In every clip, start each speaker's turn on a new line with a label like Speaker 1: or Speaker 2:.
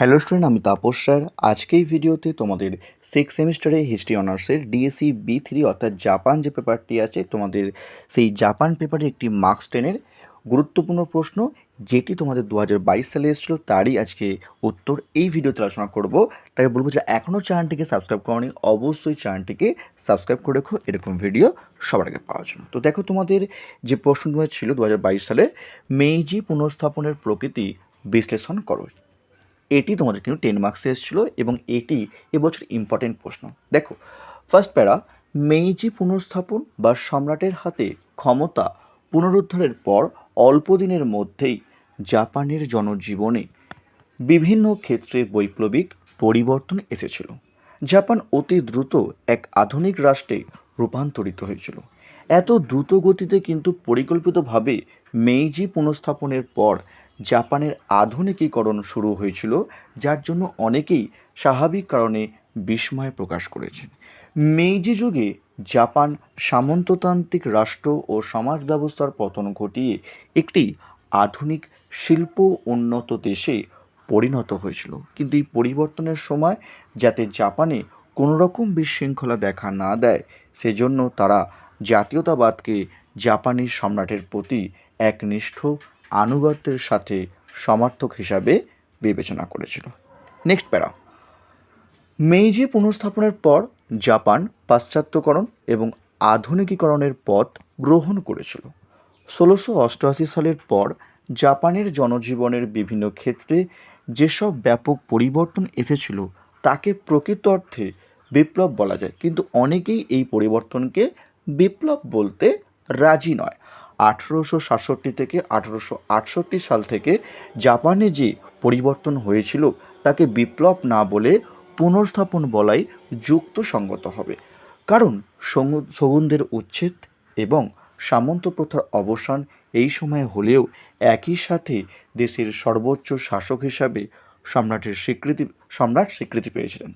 Speaker 1: Hello student আমি Tapas sir. আজকে এই ভিডিওতে তোমাদের সিক্স সেমিস্টারে হিস্ট্রি অনার্সের ডিএসসি বি থ্রি অর্থাৎ জাপান যে পেপারটি আছে, তোমাদের সেই জাপান পেপারে একটি মার্কস টেনের গুরুত্বপূর্ণ প্রশ্ন, যেটি তোমাদের দু হাজার বাইশ সালে এসেছিল, তারই আজকে উত্তর এই ভিডিওতে আলোচনা করব। তাই বলব যে এখনও চ্যানেলটিকে সাবস্ক্রাইব করনি, অবশ্যই চ্যানেলটিকে সাবস্ক্রাইব করে রেখো। এরকম ভিডিও সবার আগে পাওয়ার জন্য। তো দেখো তোমাদের যে প্রশ্ন তোমাদের ছিল দু হাজার বাইশ সালে, মেইজি পুনঃস্থাপনের প্রকৃতি বিশ্লেষণ করো। এটি তোমাদের কিন্তু টেন মার্কসে এসেছিল এবং এটি এবছর ইম্পর্টেন্ট প্রশ্ন। দেখো ফার্স্ট প্যারা, মেইজি পুনঃস্থাপন বা সম্রাটের হাতে ক্ষমতা পুনরুদ্ধারের পর অল্প দিনের মধ্যেই জাপানের জনজীবনে বিভিন্ন ক্ষেত্রে বৈপ্লবিক পরিবর্তন এসেছিল। জাপান অতি দ্রুত এক আধুনিক রাষ্ট্রে রূপান্তরিত হয়েছিল। এত দ্রুত গতিতে কিন্তু পরিকল্পিতভাবে মেইজি পুনঃস্থাপনের পর জাপানের আধুনিকীকরণ শুরু হয়েছিল, যার জন্য অনেকেই স্বাভাবিক কারণে বিস্ময় প্রকাশ করেছেন। মেইজি যুগে জাপান সামন্ততান্ত্রিক রাষ্ট্র ও সমাজ ব্যবস্থার পতন ঘটিয়ে একটি আধুনিক শিল্প উন্নত দেশে পরিণত হয়েছিল। কিন্তু এই পরিবর্তনের সময় যাতে জাপানে কোনো রকম বিশৃঙ্খলা দেখা না দেয়, সেজন্য তারা জাতীয়তাবাদকে জাপানি সম্রাটের প্রতি একনিষ্ঠ আনুগত্যের সাথে সমর্থক হিসাবে বিবেচনা করেছিল। নেক্সট প্যারা মেইজি পুনঃস্থাপনের পর জাপান পাশ্চাত্যকরণ এবং আধুনিকীকরণের পথ গ্রহণ করেছিল। ষোলোশো অষ্টআশি সালের পর জাপানের জনজীবনের বিভিন্ন ক্ষেত্রে যেসব ব্যাপক পরিবর্তন এসেছিল, তাকে প্রকৃত অর্থে বিপ্লব বলা যায়। কিন্তু অনেকেই এই পরিবর্তনকে বিপ্লব বলতে রাজি নয়। আঠেরোশো সাতষট্টি থেকে আঠেরোশো আটষট্টি সাল থেকে জাপানে যে পরিবর্তন হয়েছিল, তাকে বিপ্লব না বলে পুনর্স্থাপন বলাই যুক্তিসঙ্গত হবে। কারণ শগুনদের উচ্ছেদ এবং সামন্ত প্রথার অবসান এই সময় হলেও একই সাথে দেশের সর্বোচ্চ শাসক হিসাবে সম্রাটের স্বীকৃতি, সম্রাট স্বীকৃতি পেয়েছিলেন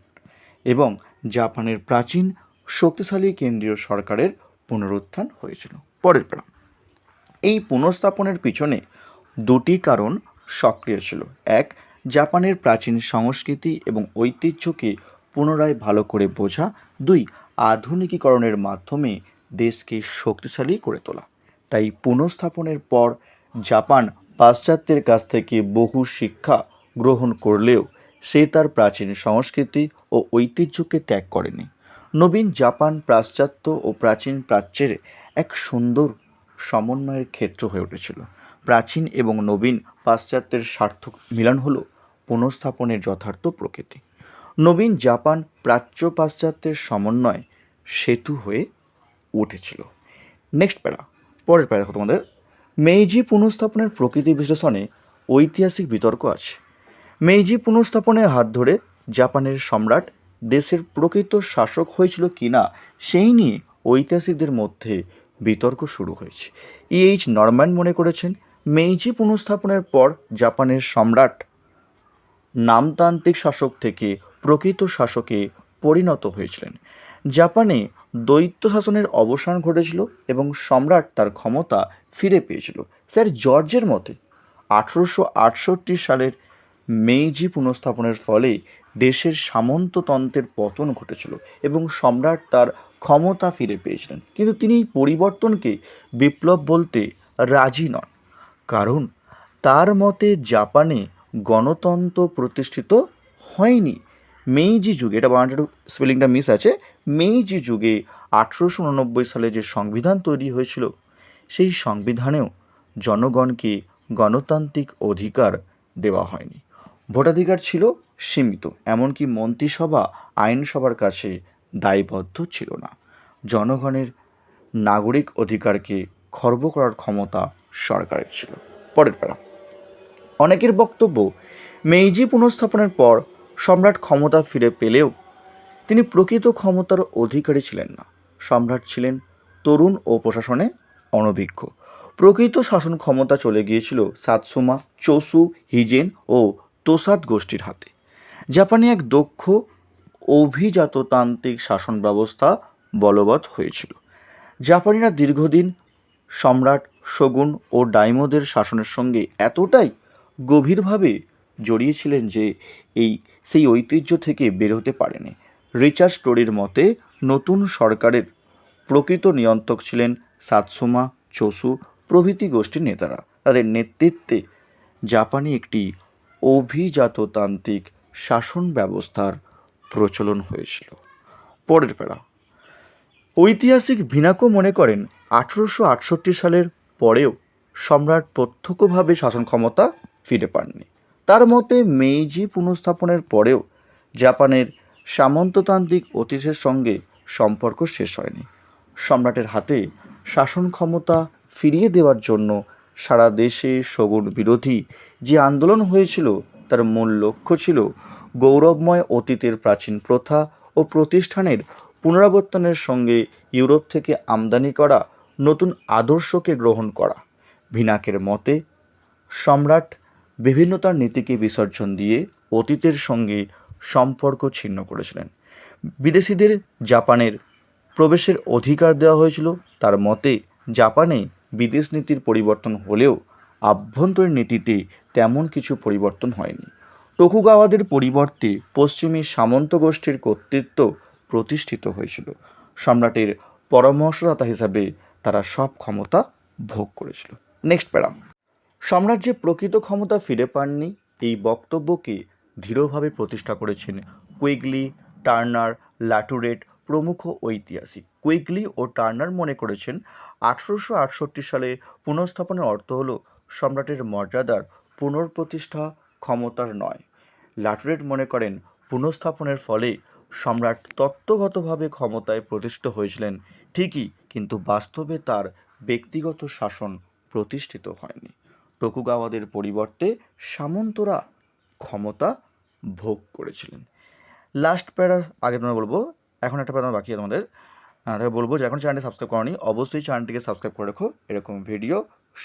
Speaker 1: এবং জাপানের প্রাচীন শক্তিশালী কেন্দ্রীয় সরকারের পুনরুত্থান হয়েছিল। পরের প্রাণ এই পুনঃস্থাপনের পিছনে দুটি কারণ সক্রিয় ছিল। এক, জাপানের প্রাচীন সংস্কৃতি এবং ঐতিহ্যকে পুনরায় ভালো করে বোঝা। দুই, আধুনিকীকরণের মাধ্যমে দেশকে শক্তিশালী করে তোলা। তাই পুনঃস্থাপনের পর জাপান পাশ্চাত্যের কাছ থেকে বহু শিক্ষা গ্রহণ করলেও সে তার প্রাচীন সংস্কৃতি ও ঐতিহ্যকে ত্যাগ করেনি। নবীন জাপান পাশ্চাত্য ও প্রাচীন প্রাচ্যের এক সুন্দর সমন্বয়ের ক্ষেত্র হয়ে উঠেছিল। প্রাচীন এবং নবীন পাশ্চাত্যের সার্থক মিলন হল পুনঃস্থাপনের যথার্থ প্রকৃতি। নবীন জাপান প্রাচ্য পাশ্চাত্যের সমন্বয় সেতু হয়ে উঠেছিল। নেক্সট প্যারা, পরের প্যারা তোমাদের। মেইজি পুনঃস্থাপনের প্রকৃতি বিশ্লেষণে ঐতিহাসিক বিতর্ক আছে। মেইজি পুনঃস্থাপনের হাত ধরে জাপানের সম্রাট দেশের প্রকৃত শাসক হয়েছিল কিনা, সেই নিয়ে ঐতিহাসিকদের মধ্যে বিতর্ক শুরু হয়েছে। ইএইচ নরম্যান মনে করেছেন, মেইজি পুনঃস্থাপনের পর জাপানের সম্রাট নামতান্ত্রিক শাসক থেকে প্রকৃত শাসকে পরিণত হয়েছিলেন। জাপানে দ্বৈত শাসনের অবসান ঘটেছিল এবং সম্রাট তার ক্ষমতা ফিরে পেয়েছিল। স্যার জর্জের মতে, আঠেরোশো আটষট্টি সালের মেইজি পুনঃস্থাপনের ফলে দেশের সামন্ততন্ত্রের পতন ঘটেছিল এবং সম্রাট তার ক্ষমতা ফিরে পেয়েছিলেন। কিন্তু তিনি এই পরিবর্তনকে বিপ্লব বলতে রাজি নন। কারণ তার মতে জাপানে গণতন্ত্র প্রতিষ্ঠিত হয়নি। মেইজি যুগে, এটা বানানটা স্পেলিংটা মিস আছে, মেইজি যুগে আঠেরোশো উননব্বই সালে যে সংবিধান তৈরি হয়েছিল, সেই সংবিধানেও জনগণকে গণতান্ত্রিক অধিকার দেওয়া হয়নি। ভোটাধিকার ছিল সীমিত, এমনকি মন্ত্রিসভা, আইনসভার কাছে দায়বদ্ধ ছিল না। জনগণের নাগরিক অধিকারকে খর্ব করার ক্ষমতা সরকারের ছিল। পরের প্যারা। অনেকের বক্তব্য, মেইজি পুনঃস্থাপনের পর সম্রাট ক্ষমতা ফিরে পেলেও তিনি প্রকৃত ক্ষমতার অধিকারী ছিলেন না। সম্রাট ছিলেন তরুণ ও প্রশাসনে অনভিজ্ঞ। প্রকৃত শাসন ক্ষমতা চলে গিয়েছিল সাতসুমা, চোসু, হিজেন ও তোসাদ গোষ্ঠীর হাতে। জাপানে এক দক্ষ অভিজাততান্ত্রিক শাসন ব্যবস্থা বলবৎ হয়েছিল। জাপানিরা দীর্ঘদিন সম্রাট শগুন ও ডাইমোদের শাসনের সঙ্গে এতটাই গভীরভাবে জড়িয়েছিলেন যে এই, সেই ঐতিহ্য থেকে বের হতে পারেনি। রিচার্ড স্টোরির মতে, নতুন সরকারের প্রকৃত নিয়ন্ত্রক ছিলেন সাতসুমা, চসু প্রভৃতি গোষ্ঠীর নেতারা। তাদের নেতৃত্বে জাপানে একটি অভিজাততান্ত্রিক শাসন ব্যবস্থার প্রচলন হয়েছিল। পরের পেরা ঐতিহাসিক ভিনাকো মনে করেন, আঠেরোশো আটষট্টি সালের পরেও সম্রাট প্রত্যক্ষভাবে শাসন ক্ষমতা ফিরে পাননি। তার মতে, মেইজি পুনঃস্থাপনের পরেও জাপানের সামন্ততান্ত্রিক অতীতের সঙ্গে সম্পর্ক শেষ হয়নি। সম্রাটের হাতে শাসন ক্ষমতা ফিরিয়ে দেওয়ার জন্য সারা দেশে শগুন বিরোধী যে আন্দোলন হয়েছিল, তার মূল লক্ষ্য ছিল গৌরবময় অতীতের প্রাচীন প্রথা ও প্রতিষ্ঠানের পুনরাবর্তনের সঙ্গে ইউরোপ থেকে আমদানি করা নতুন আদর্শকে গ্রহণ করা। ভিনাকের মতে, সম্রাট বিভিন্নতার নীতিকে বিসর্জন দিয়ে অতীতের সঙ্গে সম্পর্ক ছিন্ন করেছিলেন। বিদেশিদের জাপানের প্রবেশের অধিকার দেওয়া হয়েছিল। তার মতে, জাপানে বিদেশ নীতির পরিবর্তন হলেও আভ্যন্তরীণ নীতিতে তেমন কিছু পরিবর্তন হয়নি। টোকুগাওয়াদের পরিবর্তে পশ্চিমী সামন্ত গোষ্ঠীর কর্তৃত্ব প্রতিষ্ঠিত হয়েছিল। সম্রাটের পরামর্শদাতা হিসাবে তারা সব ক্ষমতা ভোগ করেছিল। নেক্সট প্যারা সম্রাট যে প্রকৃত ক্ষমতা ফিরে পাননি। এই বক্তব্যকে দৃঢ়ভাবে প্রতিষ্ঠা করেছেন কুইগলি, টার্নার, লাটুরেট প্রমুখ ঐতিহাসিক। কুইগলি ও টার্নার মনে করেছেন, আঠেরোশো আটষট্টি সালে পুনঃস্থাপনের অর্থ হল সম্রাটের মর্যাদার পুনঃপ্রতিষ্ঠা ক্ষমতার নয়। লাটুরেট মনে করেন পুনঃস্থাপনের ফলে সম্রাট তত্ত্বগতভাবে ক্ষমতায় প্রতিষ্ঠিত হয়েছিলেন। ঠিকই, কিন্তু বাস্তবে তার ব্যক্তিগত শাসন প্রতিষ্ঠিত হয়নি। টোকুগাওয়াদের পরিবর্তে সামন্তরা ক্ষমতা ভোগ করেছিলেন। লাস্ট প্যারা আগে তোমরা বলব, এখন একটা প্যারা বাকি তোমাদের। তাকে বলব যে, এখন চ্যানেলটি সাবস্ক্রাইব করনি, অবশ্যই চ্যানেলটিকে সাবস্ক্রাইব করে রাখো। এরকম ভিডিও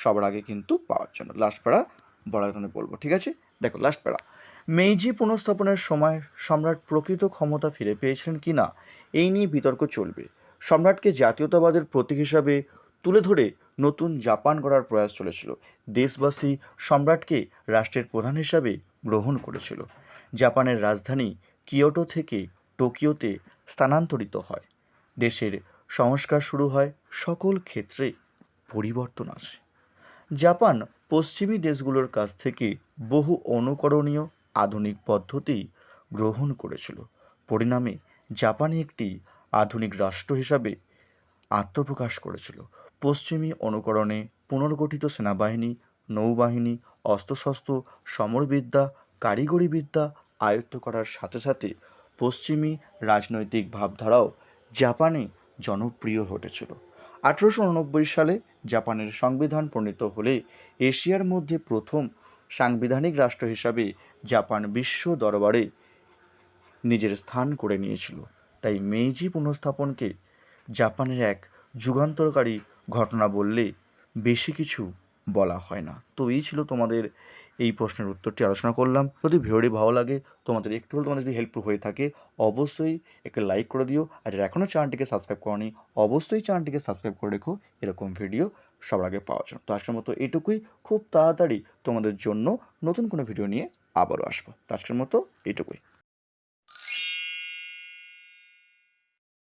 Speaker 1: সবার আগে কিন্তু পাওয়ার জন্য। লাস্ট প্যারা আগে তোমাদের বলব, ঠিক আছে? দেখো লাস্ট প্যারা মেইজি পুনঃস্থাপনের সময় সম্রাট প্রকৃত ক্ষমতা ফিরে পেয়েছেন কি না, এই নিয়ে বিতর্ক চলবে। সম্রাটকে জাতীয়তাবাদের প্রতীক হিসাবে তুলে ধরে নতুন জাপান করার প্রয়াস চলেছিল। দেশবাসী সম্রাটকে রাষ্ট্রের প্রধান হিসাবে গ্রহণ করেছিল। জাপানের রাজধানী কিয়োটো থেকে টোকিওতে স্থানান্তরিত হয়। দেশের সংস্কার শুরু হয়, সকল ক্ষেত্রে পরিবর্তন আসে। জাপান পশ্চিমী দেশগুলোর কাছ থেকে বহু অনুকরণীয় আধুনিক পদ্ধতি গ্রহণ করেছিল। পরিণামে জাপান একটি আধুনিক রাষ্ট্র হিসাবে আত্মপ্রকাশ করেছিল। পশ্চিমী অনুকরণে পুনর্গঠিত সেনাবাহিনী, নৌবাহিনী, অস্ত্রশস্ত্র, সমরবিদ্যা কারিগরি বিদ্যা আয়ত্ত করার সাথে সাথে পশ্চিমী রাজনৈতিক ভাবধারাও জাপানে জনপ্রিয় ঘটেছিল। আঠেরোশো উননব্বই সালে জাপানের সংবিধান প্রণীত হলে এশিয়ার মধ্যে প্রথম সাংবিধানিক রাষ্ট্র হিসাবে জাপান বিশ্ব দরবারে নিজের স্থান করে নিয়েছিল। তাই মেইজি পুনঃস্থাপনকে জাপানের এক যুগান্তরকারী ঘটনা বললে বেশি কিছু বলা হয় না। তো এই ছিল তোমাদের এই প্রশ্নের উত্তরটি আলোচনা করলাম। যদি ভিডিওটি ভালো লাগে, তোমাদের একটু হলে তোমাদের যদি হেল্পফুল হয়ে থাকে, অবশ্যই একটা লাইক করে দিও। আর এখনও চ্যানেলটিকে সাবস্ক্রাইব করনি, অবশ্যই চ্যানেলটিকে সাবস্ক্রাইব করে রেখো। এরকম ভিডিও সবার আগে পাওয়ার জন্য। তো আজকের মতো এটুকুই। খুব তাড়াতাড়ি তোমাদের জন্য নতুন কোনো ভিডিও নিয়ে আবারও আসব। আজকের মতো এইটুকুই